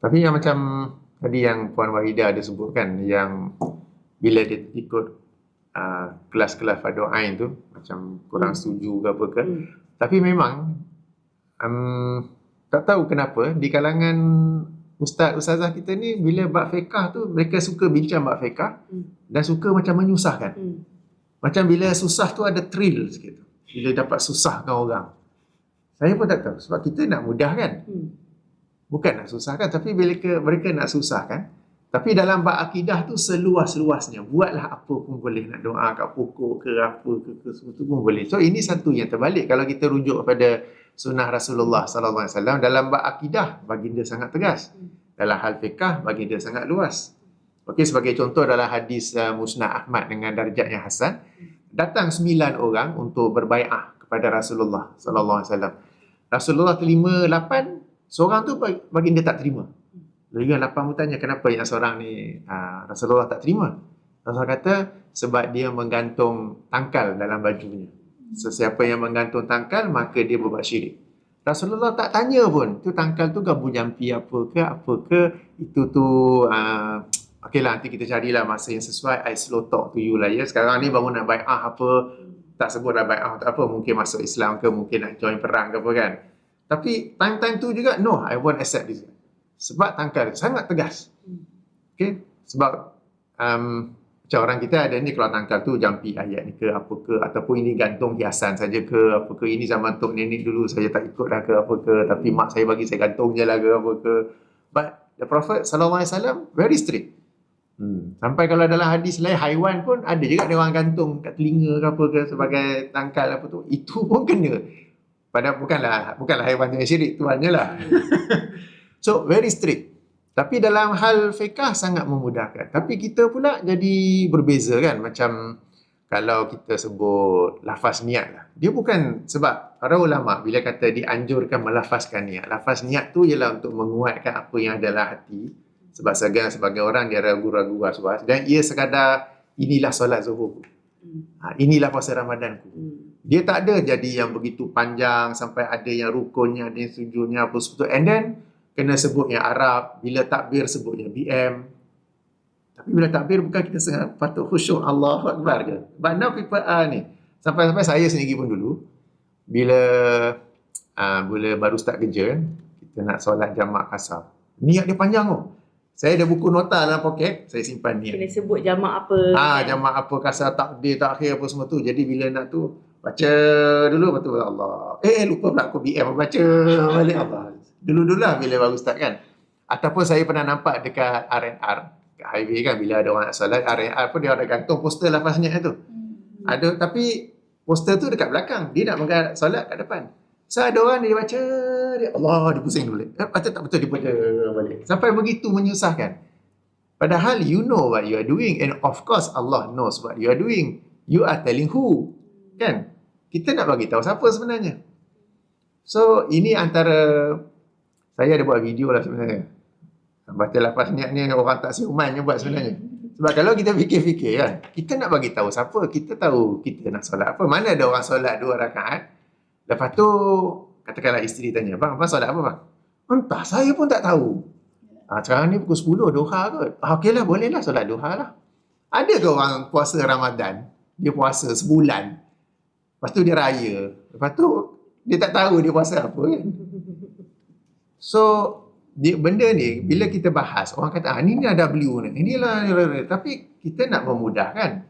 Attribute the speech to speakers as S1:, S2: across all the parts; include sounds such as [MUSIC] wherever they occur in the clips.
S1: Tapi yang macam tadi yang Puan Wahida ada sebutkan yang bila dia ikut uh, kelas-kelas Fadu Ain tu macam kurang
S2: Hmm.
S1: setuju ke apa ke.
S2: Hmm.
S1: Tapi memang um, tak tahu kenapa di kalangan ustaz ustazah kita ni bila bab fiqah tu mereka suka bincang bab fiqah
S2: Hmm.
S1: dan suka macam menyusahkan.
S2: Hmm.
S1: Macam bila susah tu ada thrill sikit. Bila dapat susahkan orang. Saya pun tak tahu sebab kita nak mudahkan.
S2: Hmm.
S1: Bukan nak susahkan tapi ke, mereka nak susahkan. Tapi dalam bab akidah tu seluas-luasnya. Buatlah apa pun boleh. Nak doa kat pokok ke apa ke, ke semua tu pun boleh. So ini satu yang terbalik. Kalau kita rujuk kepada sunnah Rasulullah sallallahu alaihi wasallam dalam bab akidah baginda sangat tegas. Dalam hal fiqah baginda sangat luas. Okey sebagai contoh dalam hadis uh, Musnad Ahmad dengan darjat yang hasan, datang sembilan orang untuk berbaiah kepada Rasulullah sallallahu alaihi wasallam. Rasulullah terima lapan, seorang tu bag- baginda tak terima. Lalu yang lapan pun tanya kenapa yang seorang ni uh, Rasulullah tak terima. Rasulullah kata sebab dia menggantung tangkal dalam bajunya. Sesiapa yang menggantung tangkal maka dia berbuat syirik. Rasulullah tak tanya pun tu tangkal tu gabu jampi apa ke apa ke itu tu uh, Okey lah nanti kita carilah masa yang sesuai I slow talk to you lah ya sekarang ni baru nak bai'ah apa tak sebut dah bai'ah apa mungkin masuk Islam ke mungkin nak join perang ke apa kan tapi time-time tu juga no I won't accept this sebab tangkal sangat tegas okay sebab um, macam orang kita ada ni kalau tangkal tu jampi ayat ni ke apa ke ataupun ini gantung hiasan saja ke apa ke ini zaman tok nenek dulu saya tak ikut dah ke apa ke tapi mak saya bagi saya gantung je lah ke apa ke but the prophet sallallahu alaihi wasallam very strict Hmm. Sampai kalau dalam hadis lain haiwan pun ada juga dia orang gantung kat telinga ke apa ke sebagai tangkal apa tu. Itu pun kena. Padahal bukanlah bukanlah haiwan yang syirik, tuannya lah. [LAUGHS] so very strict. Tapi dalam hal fiqah sangat memudahkan. Tapi kita pula jadi berbeza kan macam kalau kita sebut lafaz niat lah. Dia bukan sebab para ulama bila kata dianjurkan melafazkan niat. Lafaz niat tu ialah untuk menguatkan apa yang ada dalam hati. Sebab sebagai, sebagai orang dia ragu-ragu was-was. Dan ia sekadar inilah solat zuhur.
S2: Hmm.
S1: Ha, inilah puasa Ramadanku.
S2: Hmm.
S1: Dia tak ada jadi yang begitu panjang sampai ada yang rukunnya, ada yang sujudnya apa semua tu. And then kena sebut yang Arab, bila takbir sebutnya BM. Tapi bila takbir bukan kita sangat patut khusyuk Allah Akbar ke. But now people are ni. Sampai-sampai saya sendiri pun dulu bila uh, bila baru start kerja kita nak solat jamak kasar. Niat dia panjang tu. Saya ada buku nota dalam poket, saya simpan niat.
S2: Kena sebut jamak apa.
S1: Ah,
S2: kan?
S1: jamak apa kasar takdir takhir apa semua tu. Jadi bila nak tu baca dulu betul Allah. Eh lupa pula aku BM baca [LAUGHS] balik Allah. Dulu-dulu lah bila baru start kan. Ataupun saya pernah nampak dekat R&R kat highway kan bila ada orang nak solat R&R pun dia ada gantung poster lafaznya tu.
S2: Hmm.
S1: Ada tapi poster tu dekat belakang. Dia nak solat kat depan. So ada orang dia baca dia Allah dia pusing dulu. Eh, baca tak betul dia baca balik. Sampai begitu menyusahkan. Padahal you know what you are doing and of course Allah knows what you are doing. You are telling who? Kan? Kita nak bagi tahu siapa sebenarnya. So ini antara saya ada buat video lah sebenarnya. Baca lafaz niat ni orang tak siuman je buat sebenarnya. Sebab kalau kita fikir-fikir kan, kita nak bagi tahu siapa, kita tahu kita nak solat apa. Mana ada orang solat dua rakaat, lepas tu katakanlah isteri tanya, bang, abang solat apa bang? Entah, saya pun tak tahu. Ha, sekarang ni pukul 10, duha kot. Ha, Okey lah, boleh lah solat duha lah. Ada ke orang puasa Ramadan, dia puasa sebulan, lepas tu dia raya, lepas tu dia tak tahu dia puasa apa kan? So, dia, benda ni bila kita bahas, orang kata, ah, ni ni ada W ni, ini lah, ni lah, ni lah." tapi kita nak memudahkan.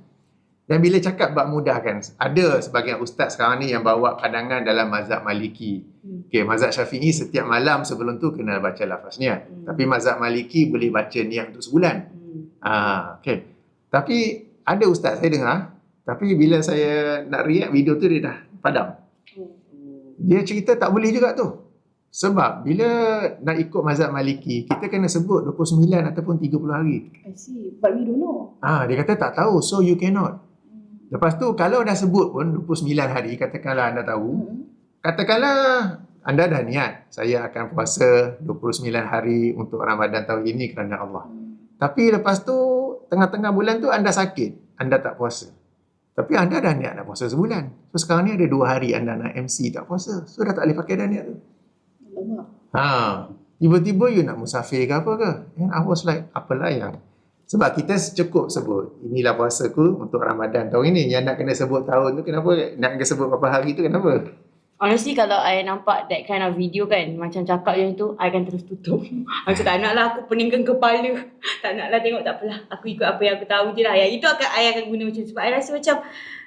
S1: Dan bila cakap bab mudahkan, ada sebagian ustaz sekarang ni yang bawa pandangan dalam mazhab maliki.
S2: Hmm.
S1: Okay, mazhab syafi'i setiap malam sebelum tu kena baca lafaz niat.
S2: Hmm.
S1: Tapi mazhab maliki boleh baca niat untuk sebulan.
S2: Hmm.
S1: Ah, okay. Tapi ada ustaz saya dengar, tapi bila saya nak react video tu dia dah padam.
S2: Hmm.
S1: Dia cerita tak boleh juga tu. Sebab bila nak ikut mazhab maliki, kita kena sebut 29 ataupun 30 hari.
S2: I see. But we don't know.
S1: Ah, dia kata tak tahu, so you cannot. Lepas tu kalau dah sebut pun 29 hari, katakanlah anda tahu,
S2: Hmm.
S1: katakanlah anda dah niat, saya akan puasa 29 hari untuk Ramadan tahun ini kerana Allah.
S2: Hmm.
S1: Tapi lepas tu tengah-tengah bulan tu anda sakit, anda tak puasa. Tapi anda dah niat nak puasa sebulan. So sekarang ni ada dua hari anda nak MC tak puasa. So dah tak boleh pakai dah niat tu. Ha. Tiba-tiba you nak musafir ke apa ke? And I was like, apalah yang sebab kita cukup sebut inilah puasa ku untuk Ramadan tahun ini. Yang nak kena sebut tahun tu kenapa? Nak kena sebut berapa hari tu kenapa?
S2: Honestly kalau I nampak that kind of video kan Macam cakap yang tu I akan terus tutup. [LAUGHS] Aku tak nak lah aku peningkan kepala. [LAUGHS] Tak nak lah tengok tak apalah. Aku ikut apa yang aku tahu je lah. Yang itu akan I akan guna macam Sebab I rasa macam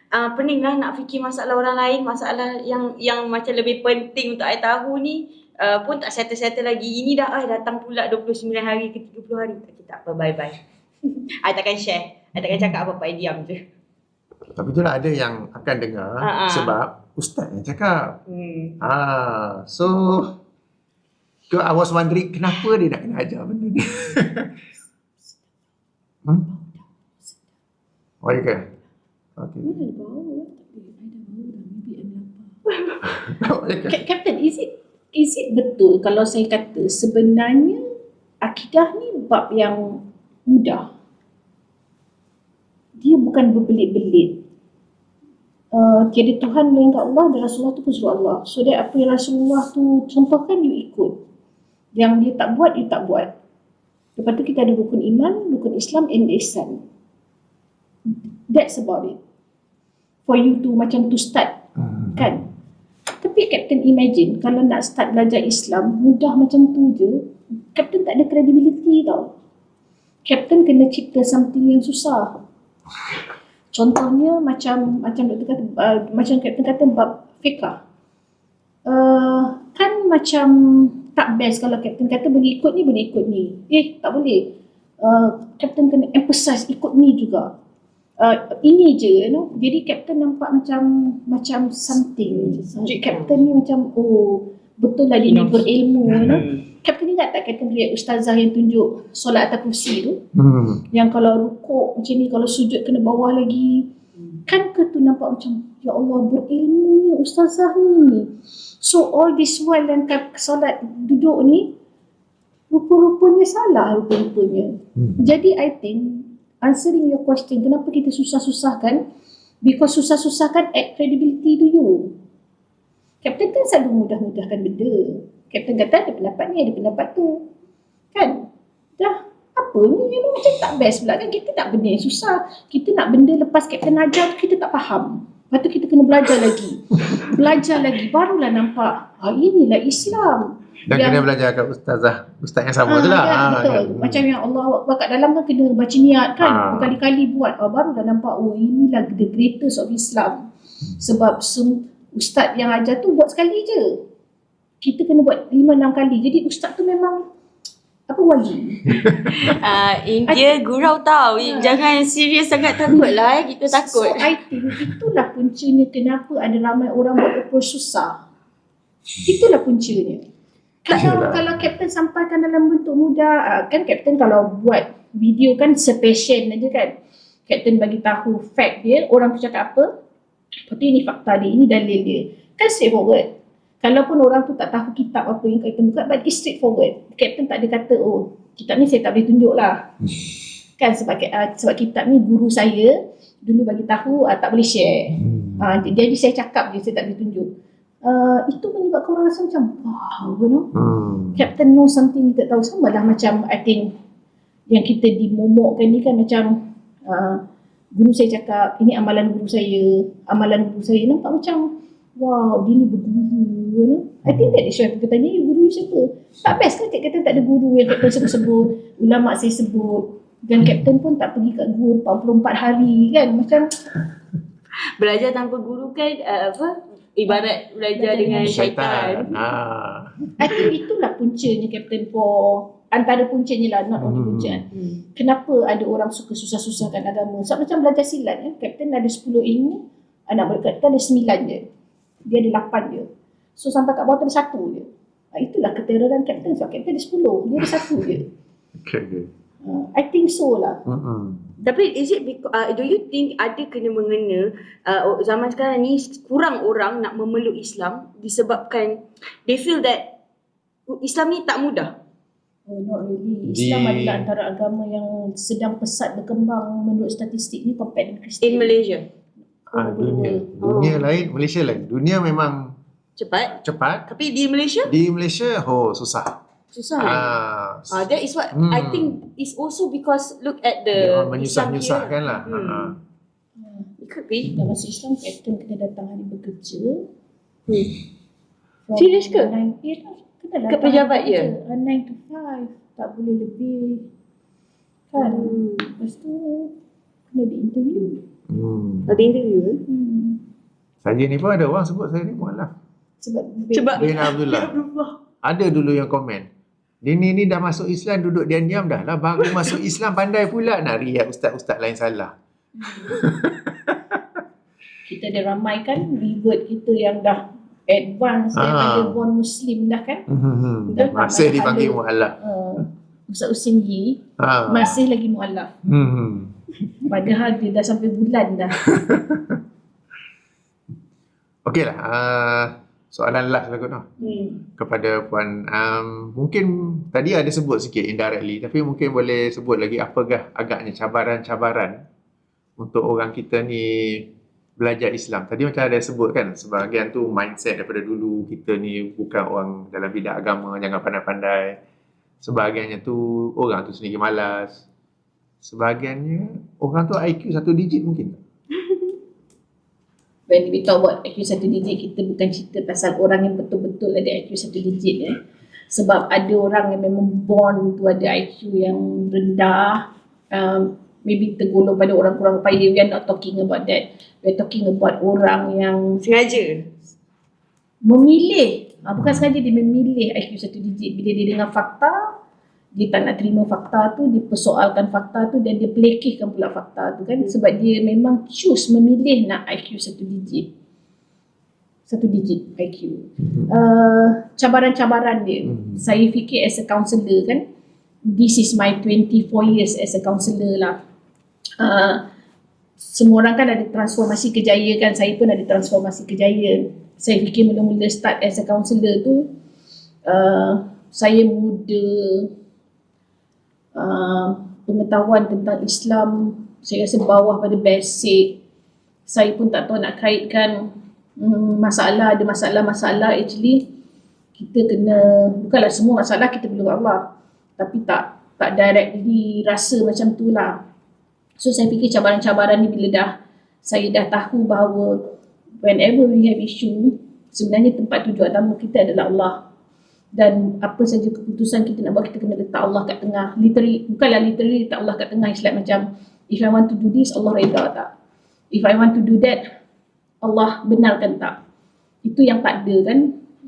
S2: uh, Pening lah nak fikir masalah orang lain Masalah yang yang macam lebih penting untuk I tahu ni uh, Pun tak settle-settle lagi. Ini dah I datang pula 29 hari ke 30 hari. Tak apa. Bye-bye [LAUGHS] I takkan share I takkan cakap apa-apa I diam je
S1: Tapi itulah ada yang akan dengar
S2: Ha, ha.
S1: sebab ustaz yang cakap.
S2: hmm.
S1: Ah, so so I was wondering kenapa dia nak kena ajar benda ni. [LAUGHS] hmm? Oh, ya ke? Okay. [LAUGHS]
S3: Captain, is it is it betul kalau saya kata sebenarnya akidah ni bab yang mudah? Dia bukan berbelit-belit. Uh, tiada Tuhan melainkan Allah dan Rasulullah tu pun suruh Allah. So that apa yang Rasulullah tu contohkan you ikut. Yang dia tak buat, you tak buat. Lepas tu kita ada rukun iman, rukun Islam and ihsan. That's about it. For you to macam to start
S1: Hmm.
S3: kan tapi Captain imagine kalau nak start belajar Islam mudah macam tu je Captain tak ada credibility tau Captain kena cipta something yang susah. Contohnya macam macam doktor kata uh, macam Captain kata bab fiqah uh, kan macam tak best kalau Captain kata boleh ikut ni boleh ikut ni. Eh tak boleh. Uh, Captain kena emphasize ikut ni juga. Uh, ini je you know. Jadi captain nampak macam macam something. Jadi captain ni macam oh betul lah dia ni berilmu you know captain ingat tak captain lihat ustazah yang tunjuk solat atas kursi tu
S1: Hmm.
S3: yang kalau rukuk macam ni kalau sujud kena bawah lagi kan ke tu nampak macam ya Allah berilmunya ustazah ni so all this while kat solat duduk ni rupa-rupanya salah rupa-rupanya
S1: Hmm.
S3: jadi I think answering your question, kenapa kita susah-susahkan? Because susah-susahkan add credibility to you. Captain kan selalu mudah-mudahkan benda. Captain kata ada pendapat ni, ada pendapat tu. Kan? Dah, apa ni? You know, macam tak best pula kan? Kita tak benda yang susah. Kita nak benda lepas Captain ajar tu, kita tak faham. Lepas tu kita kena belajar lagi. Belajar lagi, barulah nampak, ah inilah Islam.
S1: Dan
S3: Yang-
S1: kena belajar kat ustazah, ustaz yang sama tu lah.
S3: kan,
S1: Ah,
S3: betul.
S1: kan.
S3: Macam yang Allah Akbar kat dalam kan kena baca niat kan.
S1: Ah.
S3: Berkali-kali buat. Oh, baru dah nampak oh inilah the greatest of Islam. Sebab sem- ustaz yang ajar tu buat sekali je. Kita kena buat lima enam kali. Jadi ustaz tu memang apa wali. [LAUGHS]
S2: uh, India gurau tau Jangan serius sangat takut lah eh. Kita takut
S3: So I think itulah puncanya kenapa ada ramai orang buat approach susah. Itulah puncanya. Kalau
S1: Yalah.
S3: kalau captain sampaikan dalam bentuk mudah, ah, kan captain kalau buat video kan sepassion aja kan. Captain bagi tahu fact dia, orang tu cakap apa, lepas tu ini fakta dia, ini dalil dia. Kan straightforward. Kalaupun orang tu tak tahu kitab apa yang captain buka, but it's straightforward. Captain tak ada kata, oh kitab ni saya tak boleh tunjuk lah. kan sebab uh, sebab kitab ni guru saya dulu bagi tahu uh, tak boleh share.
S1: Hmm.
S3: Uh, jadi saya cakap je saya tak boleh tunjuk. Uh, itu menyebabkan orang rasa macam wow you know
S1: Hmm.
S3: captain know something kita tahu sama lah macam I think yang kita dimomokkan ni kan macam uh, guru saya cakap ini amalan guru saya amalan guru saya nampak macam wow dia ni berguru you know I think that is why people tanya "You guru you siapa? Tak best kan kata tak ada guru yang captain sebut-sebut ulama saya sebut. Dan captain pun tak pergi kat guru 44 hari kan. Macam [LAUGHS]
S2: Belajar tanpa guru kan uh, apa? Ibarat belajar
S3: Belajar
S2: dengan
S3: dengan
S2: syaitan.
S1: Syaitan. Ah.
S3: I think itulah puncanya captain for antara puncanya lah not only
S1: Hmm.
S3: punca
S2: hmm.
S3: kenapa ada orang suka susah-susahkan agama? Sebab macam belajar silat ya kapten ada 10 ilmu anak kapten ada 9 je. Dia ada 8 je so sampai kat bawah tu ada satu je ha, itulah keteroran kapten sebab kapten ada 10 dia ada satu je
S1: Okay, okay.
S3: ha, I think so lah
S1: Hmm.
S2: Tapi is it because, uh, do you think ada kena mengena uh, zaman sekarang ni kurang orang nak memeluk Islam disebabkan they feel that Islam ni tak mudah.
S3: Oh, not really.
S1: Di-
S3: Islam adalah antara agama yang sedang pesat berkembang menurut statistik ni compared dengan Kristian.
S2: In Malaysia.
S1: Ah,
S3: Oh,
S1: dunia.
S3: betul.
S1: Dunia lain, Malaysia lain. Dunia memang
S2: Cepat.
S1: cepat.
S2: Tapi di Malaysia
S1: Di Malaysia, oh susah.
S2: Susah?
S1: Ah,
S2: Ah, that is what
S1: Hmm.
S2: I think is also because look at the
S1: dia
S2: Islam
S1: menyusah-nyusahkan lah.
S2: Hmm. It could be.
S3: Dalam Islam, kapten kena datang hari bekerja.
S2: Hmm. Serius ke?
S3: nine- Ya lah,
S2: Ke pejabat.
S3: Ah, 9 to 5. Tak boleh lebih. Kan?
S2: Hmm.
S3: Lepas tu, kena di interview.
S1: Hmm.
S2: Ada interview eh?
S3: Hmm.
S1: Saja ni pun ada orang sebut saya ni mualaf.
S3: Sebab,
S2: Sebab
S1: Bin Abdullah. Ada dulu yang komen. Dia ni, dah masuk Islam duduk diam-diam dah lah. Baru [LAUGHS] masuk Islam pandai pula nak riak ustaz-ustaz lain salah. [LAUGHS]
S3: kita ada ramai kan revert kita yang dah advance
S1: Ah.
S3: daripada born Muslim dah kan.
S1: Hmm.
S3: Dah tak
S1: Masih
S3: mana
S1: dipanggil
S3: ada.
S1: mualaf.
S3: Uh, Ustaz Usin Yi
S1: Ha.
S3: masih lagi mualaf.
S1: Hmm. [LAUGHS]
S3: Padahal dia dah sampai bulan dah.
S1: Okeylah. Uh, soalan last lah kot.
S2: Hmm.
S1: kepada puan um, mungkin tadi ada sebut sikit indirectly tapi mungkin boleh sebut lagi apakah agaknya cabaran-cabaran untuk orang kita ni belajar Islam. Tadi macam ada sebut kan sebahagian tu mindset daripada dulu kita ni bukan orang dalam bidang agama jangan pandai-pandai. Sebahagiannya tu orang tu sendiri malas. Sebahagiannya orang tu IQ satu digit mungkin tak?
S3: When we talk about IQ satu digit, kita bukan cerita pasal orang yang betul-betul ada IQ satu digit eh. Sebab ada orang yang memang born tu ada IQ yang rendah. Um, maybe tergolong pada orang kurang upaya. We are not talking about that. We are talking about orang yang
S2: Sengaja.
S3: memilih. Ha, bukan sengaja dia memilih IQ satu digit. Bila dia dengar fakta, dia tak nak terima fakta tu, dia persoalkan fakta tu dan dia pelekehkan pula fakta tu kan. Sebab dia memang choose memilih nak IQ satu digit. Satu digit IQ. Uh, cabaran-cabaran dia.
S1: Hmm.
S3: Saya fikir as a counsellor kan, this is my 24 years as a counsellor lah. Uh, semua orang kan ada transformasi kejayaan kan, saya pun ada transformasi kejayaan. Saya fikir mula-mula start as a counsellor tu, uh, saya muda, uh, pengetahuan tentang Islam, saya rasa bawah pada basic. Saya pun tak tahu nak kaitkan hmm, masalah, ada masalah-masalah actually kita kena, bukanlah semua masalah kita perlu Allah. Tapi tak tak directly rasa macam tu lah. So saya fikir cabaran-cabaran ni bila dah saya dah tahu bahawa whenever we have issue, sebenarnya tempat tujuan utama kita adalah Allah. Dan apa saja keputusan kita nak buat, kita kena letak Allah kat tengah. Literally, bukanlah literally letak Allah kat tengah. Like macam, if I want to do this, Allah reda tak? If I want to do that, Allah benarkan tak? Itu yang tak ada kan?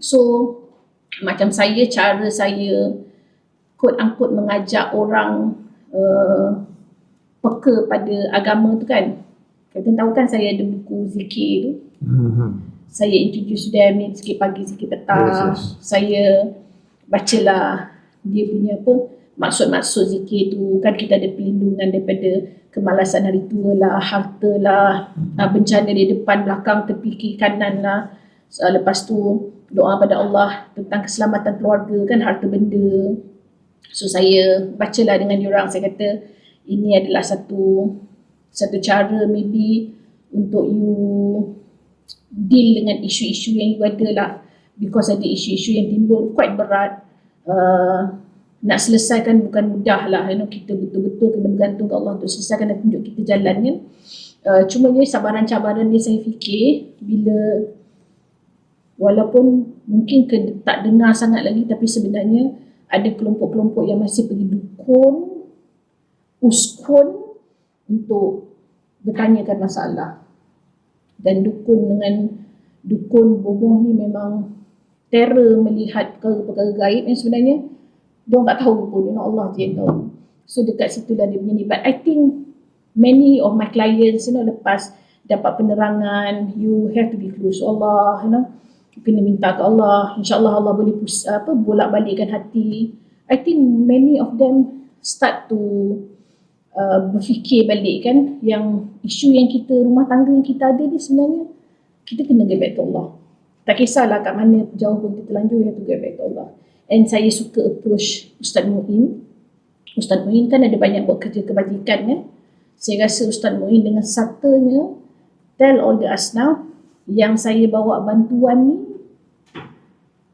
S3: So, macam saya, cara saya quote unquote mengajak orang uh, peka pada agama tu kan. Kalian tahu kan saya ada buku zikir tu.
S1: Hmm.
S3: Saya introduce them ni sikit pagi, sikit petang.
S1: Yes, yes.
S3: Saya bacalah dia punya apa maksud-maksud zikir tu. Kan kita ada perlindungan daripada kemalasan hari tua lah, harta lah, uh, bencana di depan, belakang, tepi, kiri, kanan lah. So, lepas tu doa pada Allah tentang keselamatan keluarga kan, harta benda. So saya bacalah dengan diorang, saya kata ini adalah satu satu cara maybe untuk you deal dengan isu-isu yang you ada lah. Because ada isu-isu yang timbul quite berat. Uh, nak selesaikan bukan mudah lah. You know, kita betul-betul kena bergantung ke Allah untuk selesaikan dan tunjuk kita jalan kan uh, cuma ni cabaran-cabaran ni saya fikir bila walaupun mungkin ke, tak dengar sangat lagi tapi sebenarnya ada kelompok-kelompok yang masih pergi dukun uskun untuk bertanyakan masalah dan dukun dengan dukun bomoh ni memang terror melihat perkara-perkara gaib yang sebenarnya. Diorang tak tahu pun know, Allah je yang tahu. So dekat situ lah dia punya ni. But I think many of my clients you know lepas dapat penerangan you have to be close to Allah you know. Kena minta ke Allah. insyaAllah Allah boleh pus, apa bolak balikkan hati. I think many of them start to uh, berfikir balik kan yang isu yang kita rumah tangga yang kita ada ni sebenarnya kita kena get back to Allah. Tak kisahlah kat mana jauh pun kita terlanjur you have to get back to Allah. And saya suka approach Ustaz Muin. Ustaz Muin kan ada banyak buat kerja kebajikan kan saya rasa Ustaz Muin dengan satanya tell all the asnaf yang saya bawa bantuan ni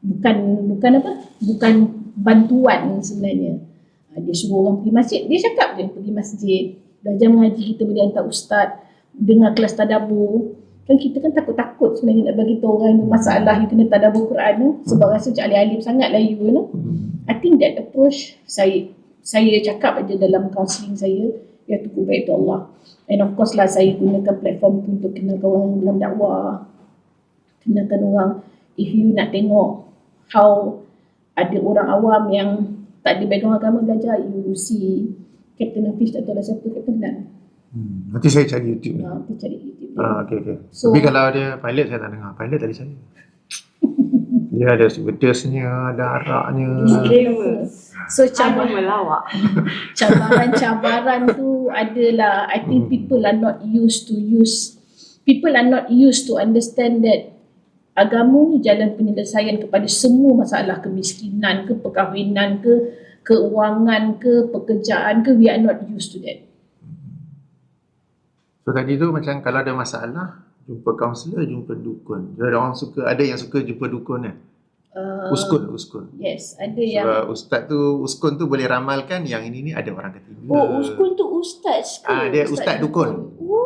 S3: bukan bukan apa? Bukan bantuan sebenarnya. Uh, dia suruh orang pergi masjid. Dia cakap je pergi masjid. Belajar mengaji kita boleh hantar ustaz. Dengar kelas tadabur. Kan kita kan takut-takut sebenarnya nak bagi tahu orang yang bermasalah you kena tadabur Quran tu. Sebab rasa macam alim-alim sangat lah you, you know.
S1: Hmm.
S3: I think that approach saya saya cakap aja dalam counselling saya to go back to Allah. And of course lah saya gunakan platform tu untuk kenalkan orang dalam dakwah. Kenalkan orang if you nak tengok how ada orang awam yang tak ada background agama belajar you see Captain Hafiz tak tahu lah siapa Captain Dan.
S1: Hmm. Nanti saya cari YouTube ni.
S3: Ha, tu cari YouTube.
S1: Ah, okay, okay.
S3: So-
S1: Tapi kalau dia pilot saya tak dengar. Pilot tadi saya. [LAUGHS] dia ada stewardessnya, ada araknya.
S2: Disclaimer.
S3: So cabaran
S2: melawak. [LAUGHS]
S3: cabaran-cabaran tu adalah I think
S1: Hmm.
S3: people are not used to use people are not used to understand that agama ni jalan penyelesaian kepada semua masalah kemiskinan ke perkahwinan ke keuangan ke pekerjaan ke we are not used to that
S1: So tadi tu macam kalau ada masalah, jumpa kaunselor, jumpa dukun. Jadi orang suka, ada yang suka jumpa dukun kan?
S3: uh,
S1: Uskun, uskun.
S3: yes ada yang
S1: Sebab ustaz tu, uskun tu boleh ramalkan yang ini ni ada orang ketiga.
S3: oh uskun tu ustaz ke
S1: Ah, dia ustaz dukun.
S3: oh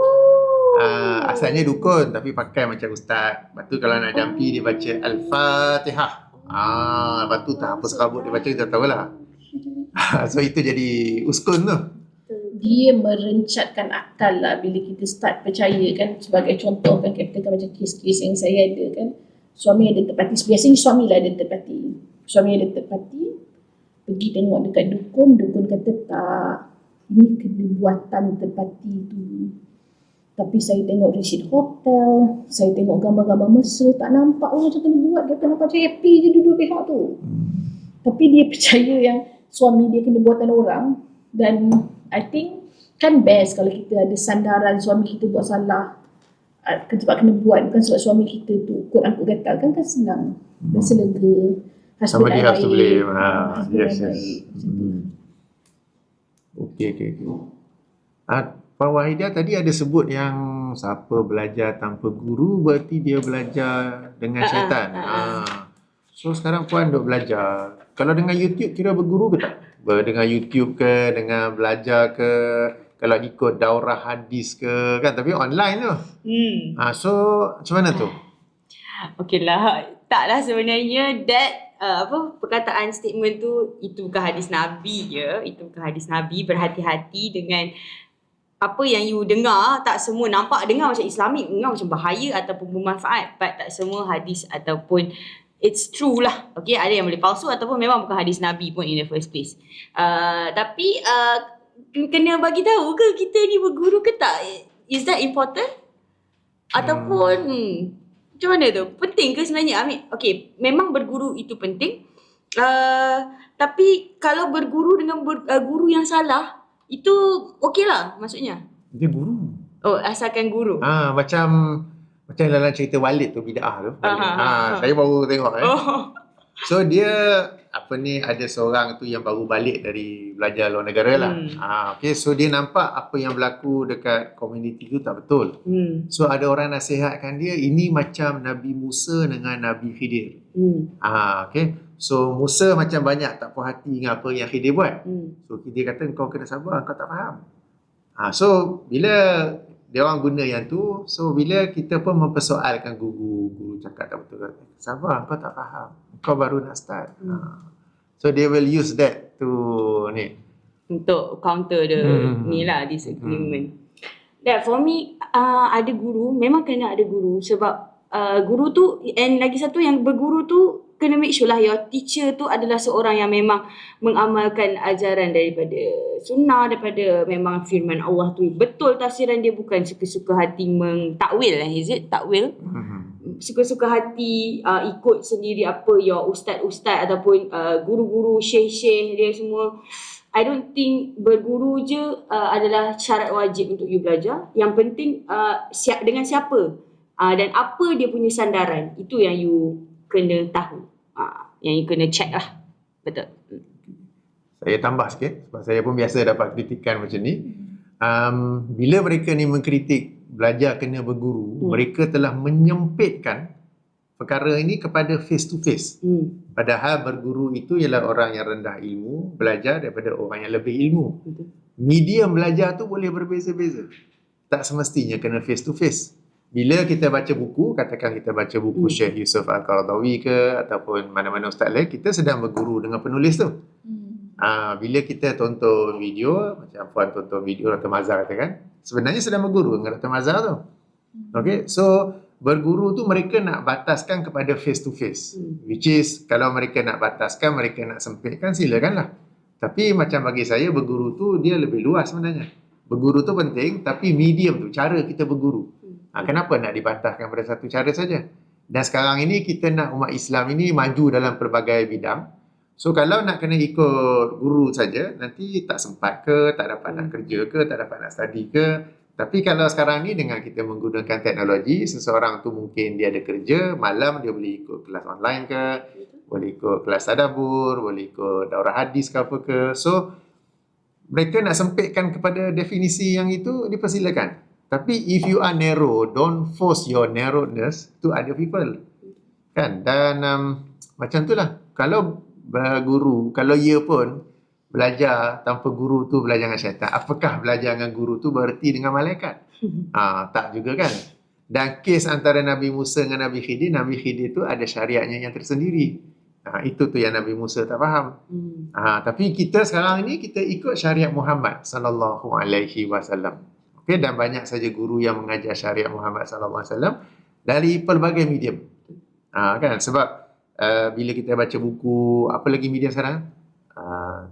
S1: Ah, asalnya dukun tapi pakai macam ustaz. Lepas tu kalau nak jampi dia baca Al-Fatihah. Ah, lepas tu tak apa serabut dia baca kita tahu lah. so itu jadi uskun tu.
S3: dia merencatkan akal lah bila kita start percaya kan sebagai contoh kan Captain kan macam kes-kes yang saya ada kan suami ada tepati biasanya suami lah ada tepati suami ada tepati pergi tengok dekat dukun dukun kata tak ini kena buatan tepati tu tapi saya tengok resit hotel saya tengok gambar-gambar mesra tak nampak orang macam kena buat dia nampak macam happy je dua-dua pihak tu tapi dia [LAUGHS] percaya yang suami dia kena buatan orang dan I think kan best kalau kita ada sandaran suami kita buat salah uh, kan sebab kena buat bukan sebab suami kita tu kot angkut gatal kan kan senang rasa lega husband
S1: Somebody
S3: I
S1: has to
S3: baik.
S1: blame. Ha, yes, yes. Hmm. Okey, okey, okey. Ah, Pak Wahidah tadi ada sebut yang siapa belajar tanpa guru berarti dia belajar dengan
S2: ah,
S1: syaitan.
S2: ah,
S1: Ah. So sekarang puan duk belajar. Kalau dengan YouTube kira berguru ke tak? Ber- Dengan YouTube ke, dengan belajar ke, kalau ikut daurah hadis ke kan tapi online tu.
S2: Hmm.
S1: Ah so macam mana tu?
S2: Okay lah. Taklah sebenarnya that uh, apa perkataan statement tu itu bukan hadis Nabi je. Itu bukan hadis Nabi. Berhati-hati dengan apa yang you dengar tak semua nampak dengar macam islamik dengar macam bahaya ataupun bermanfaat but tak semua hadis ataupun it's true lah. Okay ada yang boleh palsu ataupun memang bukan hadis nabi pun in the first place. Uh, tapi uh, kena bagi tahu ke kita ni berguru ke tak? Is that important? Ataupun hmm. macam mana tu? Penting ke sebenarnya Amir? Okay memang berguru itu penting. Uh, tapi kalau berguru dengan ber, uh, guru yang salah itu okey lah maksudnya.
S1: Dia guru.
S2: Oh asalkan guru.
S1: Ah macam macam dalam cerita Walid tu bidah tu. Walid.
S2: Aha,
S1: Ah,
S2: aha.
S1: saya baru tengok eh.
S2: Oh.
S1: So dia apa ni ada seorang tu yang baru balik dari belajar luar negara lah.
S2: Hmm.
S1: Ah okey so dia nampak apa yang berlaku dekat komuniti tu tak betul.
S2: Hmm.
S1: So ada orang nasihatkan dia ini macam Nabi Musa dengan Nabi Khidir.
S2: Hmm.
S1: Ah okey. So Musa macam banyak tak puas hati dengan apa yang Khidir buat.
S2: Hmm.
S1: So dia kata kau kena sabar, kau tak faham. Ha, so bila dia orang guna yang tu, so bila kita pun mempersoalkan guru, guru cakap tak betul. Sabar, kau tak faham. Kau baru nak start. Ha. So they will use that to ni.
S2: Untuk counter the
S1: Hmm.
S2: ni lah disagreement. That for me uh, ada guru memang kena ada guru sebab uh, guru tu and lagi satu yang berguru tu kena make sure lah your teacher tu adalah seorang yang memang mengamalkan ajaran daripada sunnah daripada memang firman Allah tu betul tafsiran dia bukan suka-suka hati mentakwil eh is it takwil
S1: Hmm.
S2: suka-suka hati uh, ikut sendiri apa your ustaz-ustaz ataupun uh, guru-guru syekh-syekh dia semua I don't think berguru je uh, adalah syarat wajib untuk you belajar. Yang penting uh, siap dengan siapa uh, dan apa dia punya sandaran. Itu yang you kena tahu. Uh, yang you kena check lah. Betul.
S1: Saya tambah sikit sebab saya pun biasa dapat kritikan macam ni. Um, bila mereka ni mengkritik belajar kena berguru,
S2: Hmm.
S1: mereka telah menyempitkan perkara ini kepada face to face.
S2: Hmm.
S1: Padahal berguru itu ialah orang yang rendah ilmu, belajar daripada orang yang lebih ilmu.
S2: Betul.
S1: Medium belajar tu boleh berbeza-beza. Tak semestinya kena face to face. Bila kita baca buku, katakan kita baca buku
S2: Hmm.
S1: Syekh Yusuf Al-Qaradawi ke ataupun mana-mana ustaz lain, kita sedang berguru dengan penulis tu.
S3: Hmm.
S1: Ah, bila kita tonton video, macam Puan tonton video Dr. Mazhar katakan, sebenarnya sedang berguru dengan Dr. Mazhar tu. Okay, so berguru tu mereka nak bataskan kepada face to face.
S2: Hmm.
S1: Which is, kalau mereka nak bataskan, mereka nak sempitkan, silakanlah. Tapi macam bagi saya, berguru tu dia lebih luas sebenarnya. Berguru tu penting, tapi medium tu, cara kita berguru. Ha, kenapa nak dibataskan pada satu cara saja? Dan sekarang ini kita nak umat Islam ini maju dalam pelbagai bidang. So kalau nak kena ikut guru saja, nanti tak sempat ke, tak dapat nak kerja ke, tak dapat nak study ke. Tapi kalau sekarang ni dengan kita menggunakan teknologi, seseorang tu mungkin dia ada kerja, malam dia boleh ikut kelas online ke, boleh ikut kelas tadabbur, boleh ikut daurah hadis ke apa ke. So mereka nak sempitkan kepada definisi yang itu dipersilakan. Tapi if you are narrow, don't force your narrowness to other people. Kan? Dan um, macam tu lah. Kalau berguru, kalau ia pun belajar tanpa guru tu belajar dengan syaitan. Apakah belajar dengan guru tu bererti dengan malaikat? Ah, [LAUGHS] tak juga kan? Dan kes antara Nabi Musa dengan Nabi Khidir, Nabi Khidir tu ada syariatnya yang tersendiri. Ah, itu tu yang Nabi Musa tak faham.
S2: Hmm.
S1: Ha, tapi kita sekarang ni kita ikut syariat Muhammad sallallahu alaihi wasallam. Okey dan banyak saja guru yang mengajar syariat Muhammad sallallahu alaihi wasallam dari pelbagai medium. Ha, kan sebab uh, bila kita baca buku apa lagi medium sekarang? Uh,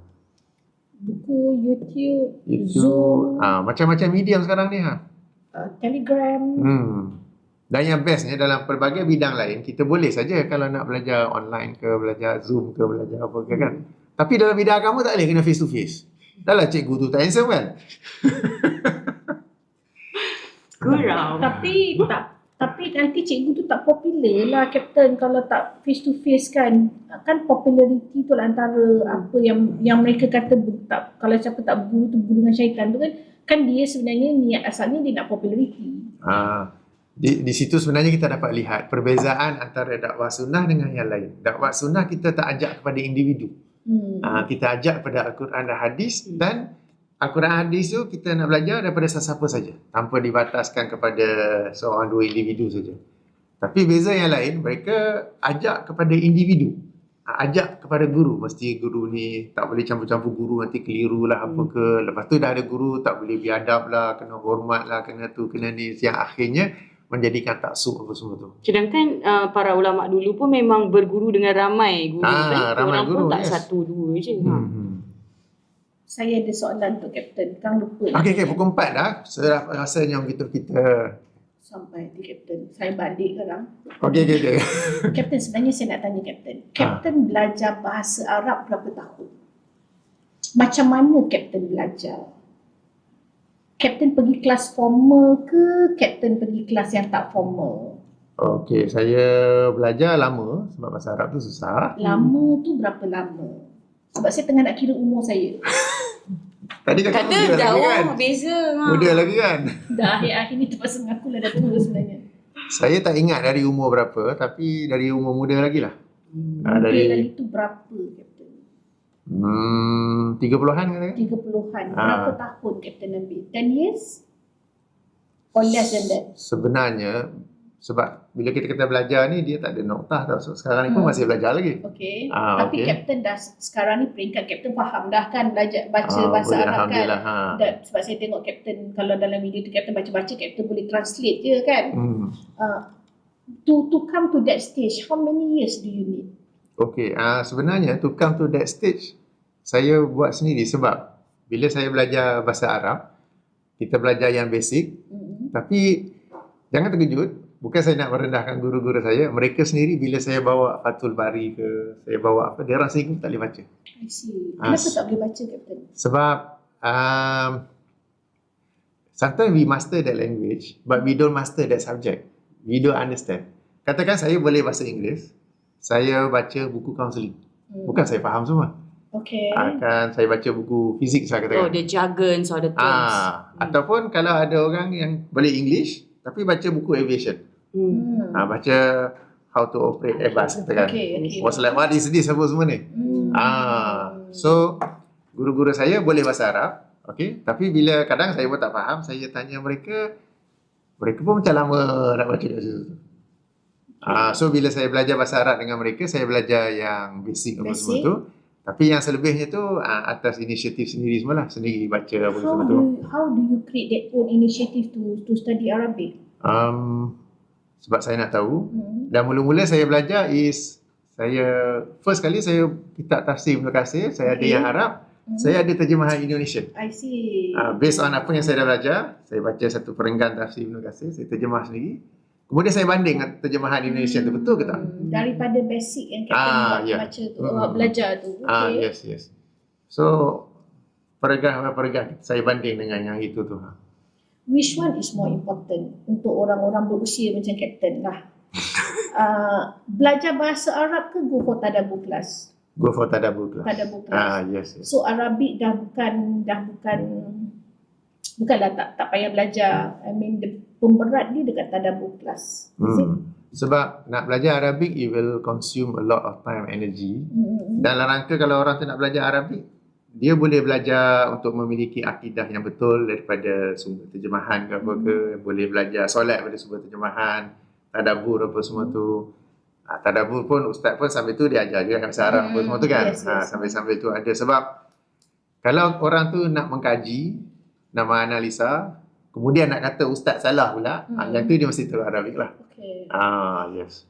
S3: Buku, YouTube,
S1: itu
S3: Zoom,
S1: ha, macam-macam medium sekarang ni ha.
S3: uh, Telegram.
S1: Hmm. Dan yang bestnya dalam pelbagai bidang lain kita boleh saja kalau nak belajar online ke belajar Zoom ke belajar apa ke kan. Tapi dalam bidang agama tak boleh kena face to face. Dah lah cikgu tu tak handsome kan? [LAUGHS]
S2: Kurang. [LAUGHS]
S3: Tapi tak tapi nanti cikgu tu tak popular lah Captain kalau tak face to face kan kan populariti tu lah antara apa yang yang mereka kata tak, kalau siapa tak berguru tu berguru dengan syaitan tu kan kan dia sebenarnya niat asalnya dia nak populariti
S1: Ha, di, di situ sebenarnya kita dapat lihat perbezaan antara dakwah sunnah dengan yang lain. Dakwah sunnah kita tak ajak kepada individu.
S3: hmm.
S1: Ha, kita ajak kepada Al-Quran dan hadis dan Al-Quran hadis tu kita nak belajar daripada sesiapa saja tanpa dibataskan kepada seorang dua individu saja. Tapi beza yang lain mereka ajak kepada individu. Ajak kepada guru mesti guru ni tak boleh campur-campur guru nanti keliru lah apa ke lepas tu dah ada guru tak boleh biadab lah kena hormat lah kena tu kena ni yang akhirnya menjadikan taksub apa semua tu
S2: Sedangkan uh, para ulama dulu pun memang berguru dengan ramai guru.
S1: Ah,
S2: kan?
S1: ramai
S2: Orang
S1: guru,
S2: pun tak
S1: yes.
S2: satu dua je. Ha.
S3: Saya ada soalan untuk Captain Kang lupa
S1: Okey, okey, pukul 4 dah. Saya rasanya begitu kita.
S3: sampai di Captain saya balik sekarang
S1: Okey, okey, okey.
S3: Captain sebenarnya saya nak tanya Captain Captain belajar bahasa Arab berapa tahun? Macam mana Captain belajar? Captain pergi kelas formal ke Captain pergi kelas yang tak formal?
S1: Okey, saya belajar lama sebab bahasa Arab tu susah.
S3: Lama tu berapa lama? Sebab saya tengah nak kira umur saya.
S1: Tadi kata,
S2: Kata
S1: muda lagi
S2: jauh
S1: kan?
S2: beza. Ha.
S1: Muda lagi kan?
S3: Dah akhir-akhir ni terpaksa mengaku lah dah tua sebenarnya.
S1: Saya tak ingat dari umur berapa, tapi dari umur muda lagi lah.
S2: Hmm.
S1: Ah,
S3: Muda
S1: dari-
S3: lagi tu berapa Captain?
S1: Hmm, 30-an kata.
S3: 30-an.
S1: Ah.
S3: Berapa tahun Captain ambil? 10 years? Or less than that?
S1: Sebenarnya, sebab bila kita kata belajar ni, dia tak ada noktah tau. So, sekarang ni pun
S3: Hmm.
S1: masih belajar lagi.
S3: Okay.
S1: Ah,
S3: Tapi
S1: okey.
S3: Captain dah sekarang ni peringkat Captain faham dah kan belajar baca
S1: Ah,
S3: bahasa
S1: boleh,
S3: Arab kan.
S1: Ha.
S3: Dan, sebab saya tengok Captain kalau dalam video tu Captain baca-baca Captain boleh translate je kan.
S1: Hmm.
S3: Uh, to to come to that stage how many years do you need?
S1: Okey, uh, sebenarnya to come to that stage, saya buat sendiri sebab bila saya belajar bahasa Arab, kita belajar yang basic,
S3: Mm-hmm.
S1: tapi jangan terkejut, bukan saya nak merendahkan guru-guru saya, mereka sendiri bila saya bawa Fathul Bari ke, saya bawa apa, dia orang sendiri pun tak boleh baca.
S3: I see.
S1: Ah,
S3: Kenapa tak boleh baca Captain?
S1: Sebab um, sometimes we master that language, but we don't master that subject. We don't understand. Katakan saya boleh bahasa Inggeris, saya baca buku counselling.
S3: Hmm.
S1: Bukan saya faham semua.
S3: Okay.
S1: Akan saya baca buku fizik saya
S2: Oh,
S1: katakan.
S2: the jargons or the terms.
S1: ah, ataupun kalau ada orang yang boleh English tapi baca buku aviation.
S2: Hmm.
S3: Hmm.
S1: Ah, baca how to operate Airbus katakan.
S3: Okay, okay.
S1: Was like what is this apa semua ni?
S3: Hmm.
S1: Ah, so guru-guru saya boleh bahasa Arab, okey. Tapi bila kadang saya pun tak faham, saya tanya mereka, mereka pun macam lama nak baca kat situ. Ah, so bila saya belajar bahasa Arab dengan mereka, saya belajar yang basic apa semua tu. Tapi yang selebihnya tu ah, atas inisiatif sendiri semua lah, sendiri baca apa
S3: How
S1: semua tu.
S3: how do you create that own initiative to to study Arabic?
S1: Um, sebab saya nak tahu.
S3: Hmm.
S1: Dan mula-mula saya belajar is saya first kali saya kitab tafsir Ibnu Katsir, saya ada
S3: Okay.
S1: yang Arab,
S3: Hmm.
S1: saya ada terjemahan Indonesian.
S3: I see.
S1: Uh, based on apa yang saya dah belajar, saya baca satu perenggan tafsir Ibnu Katsir, saya terjemah sendiri. Kemudian saya banding dengan terjemahan Indonesia tu betul ke tak?
S3: Hmm, Daripada basic yang Captain
S1: Ah,
S3: buat
S1: ya.
S3: baca tu,
S1: Hmm.
S3: belajar tu. Okay.
S1: Ah yes yes. So perenggan saya banding dengan yang itu tu. Ha.
S3: Which one is more important untuk orang-orang berusia macam Captain lah? uh, [LAUGHS] belajar bahasa Arab ke go for tadabbur class?
S1: Go for tadabbur kelas.
S3: Tadabbur class.
S1: Ah yes yes.
S3: So Arabic dah bukan dah bukan bukanlah tak tak payah belajar. I mean the pemberat dia dekat tadabbur class. It?
S1: Hmm. Sebab nak belajar Arabic you will consume a lot of time and energy.
S3: Hmm.
S1: Dalam rangka kalau orang tu nak belajar Arabic, dia boleh belajar untuk memiliki akidah yang betul daripada sumber terjemahan ke apa ke, boleh belajar solat daripada sumber terjemahan, tadabbur apa semua tu. Ha, tadabbur pun ustaz pun sambil tu dia ajar juga bahasa Arab apa
S3: Hmm,
S1: semua tu kan.
S3: yes,
S1: Ha,
S3: yes.
S1: sambil-sambil tu ada sebab kalau orang tu nak mengkaji, nak menganalisa, kemudian nak kata ustaz salah pula, ha,
S3: Hmm.
S1: yang tu dia mesti tahu Arabic lah.
S3: Okay.
S1: Ah, yes.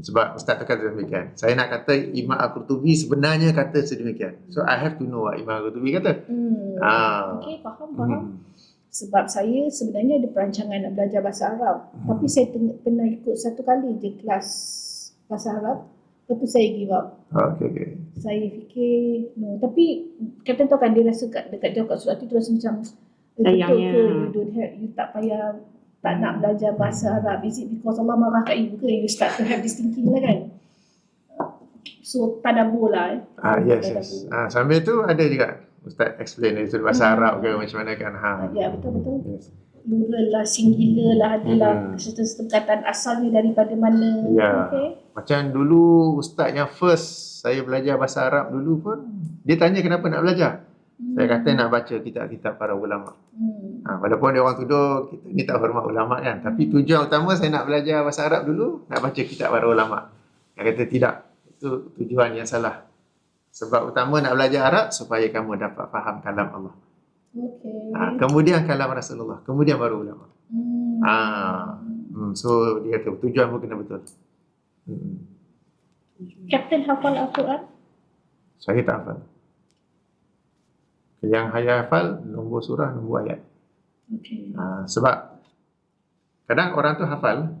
S1: Sebab Ustaz tu kata demikian. Saya nak kata Imam Al-Qurtubi sebenarnya kata sedemikian. So I have to know what Imam Al-Qurtubi kata.
S3: Hmm.
S1: Ah.
S3: Okay, faham, faham.
S1: Hmm.
S3: Sebab saya sebenarnya ada perancangan nak belajar bahasa Arab.
S1: Hmm.
S3: Tapi saya ten- pernah ikut satu kali je kelas bahasa Arab. Lepas tu saya give up.
S1: Okay, okay.
S3: Saya fikir, no. Tapi Captain tahu kan dia rasa kat, dekat jawab kat surat tu, dia rasa macam, eh, betul
S2: Sayangnya.
S3: ke you don't have, you tak payah tak nak belajar bahasa Arab. Is it because Allah marah kat you ke? You start to have this thinking lah kan? So, tadabbur lah eh.
S1: Ah, yes, yes.
S3: Tadabbur.
S1: Ah, sambil tu ada juga Ustaz explain dari sudut bahasa
S3: Hmm.
S1: Arab ke macam mana kan. Ha.
S3: Ya, betul-betul.
S1: Yes.
S3: plural lah, singular lah, adalah
S1: Hmm.
S3: serta-serta perkataan asalnya daripada mana.
S1: Ya.
S3: Okay.
S1: Macam dulu Ustaz yang first saya belajar bahasa Arab dulu pun dia tanya kenapa nak belajar. Saya kata nak baca kitab-kitab para ulama.
S3: Hmm.
S1: Ha, walaupun dia orang tuduh kita ni tak hormat ulama kan. Tapi tujuan utama saya nak belajar bahasa Arab dulu, nak baca kitab para ulama. Dia kata tidak. Itu tujuan yang salah. Sebab utama nak belajar Arab supaya kamu dapat faham kalam Allah.
S3: Okay.
S1: Ha, kemudian kalam Rasulullah. Kemudian baru ulama.
S3: Hmm.
S1: Ah. Hmm, so dia kata tujuan pun kena betul. Hmm.
S3: Captain hafal Al-Quran?
S1: Saya tak hafal. Yang saya hafal nombor surah, nombor ayat.
S3: Okay.
S1: Ha, sebab kadang orang tu hafal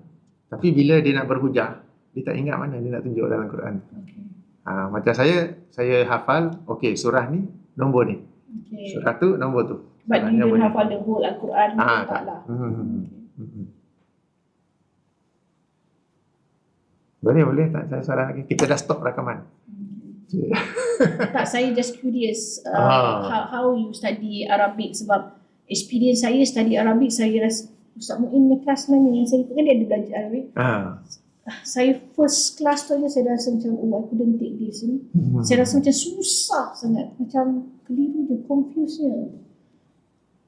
S1: tapi bila dia nak berhujah dia tak ingat mana dia nak tunjuk dalam Quran.
S3: Okay.
S1: Ha, macam saya saya hafal okey surah ni nombor ni.
S3: Okay.
S1: Surah tu nombor tu.
S3: But
S1: Surah
S3: you don't
S1: ni.
S3: hafal the whole Al-Quran
S1: Ah,
S3: ah,
S1: tak.
S3: tak lah.
S1: Hmm, hmm, hmm. Hmm, hmm. Boleh boleh tak saya soalan lagi. Kita dah stop rakaman. [LAUGHS]
S3: tak, saya just curious uh,
S1: Ah.
S3: how, how you study Arabic sebab experience saya study Arabic saya rasa Ustaz Muin punya kelas mana yang saya ikut kan dia ada belajar Arabic.
S1: Ha.
S3: Saya first class tu je saya rasa macam oh I couldn't take this ni.
S1: Hmm.
S3: Saya rasa macam susah sangat. Macam keliru je, confuse-nya.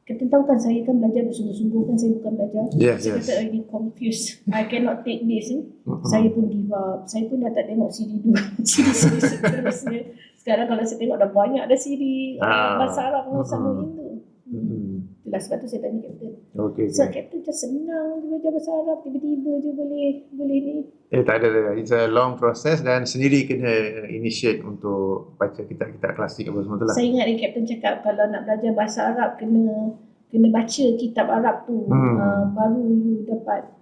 S3: Kita tahu kan saya kan belajar bersungguh-sungguh kan saya bukan belajar.
S1: Yes,
S3: saya
S1: yes.
S3: kata ini confused. I cannot take this ni.
S1: Hmm.
S3: Saya pun give up. Saya pun dah tak tengok CD dua. CD seterusnya. Sekarang kalau saya tengok dah banyak dah CD.
S1: Ah.
S3: Bahasa Arab pun sama
S1: Hmm.
S3: Hindu.
S1: Hmm.
S3: Itulah sebab tu saya tanya Captain.
S1: Okey.
S3: So
S1: Okay.
S3: Captain macam senang je belajar bahasa Arab. Tiba-tiba je boleh boleh ni.
S1: Eh tak ada, tak ada. It's a long process dan sendiri kena initiate untuk baca kitab-kitab klasik apa semua tu lah.
S3: Saya ingat ni Captain cakap kalau nak belajar bahasa Arab kena kena baca kitab Arab tu
S1: Hmm.
S3: uh, baru you dapat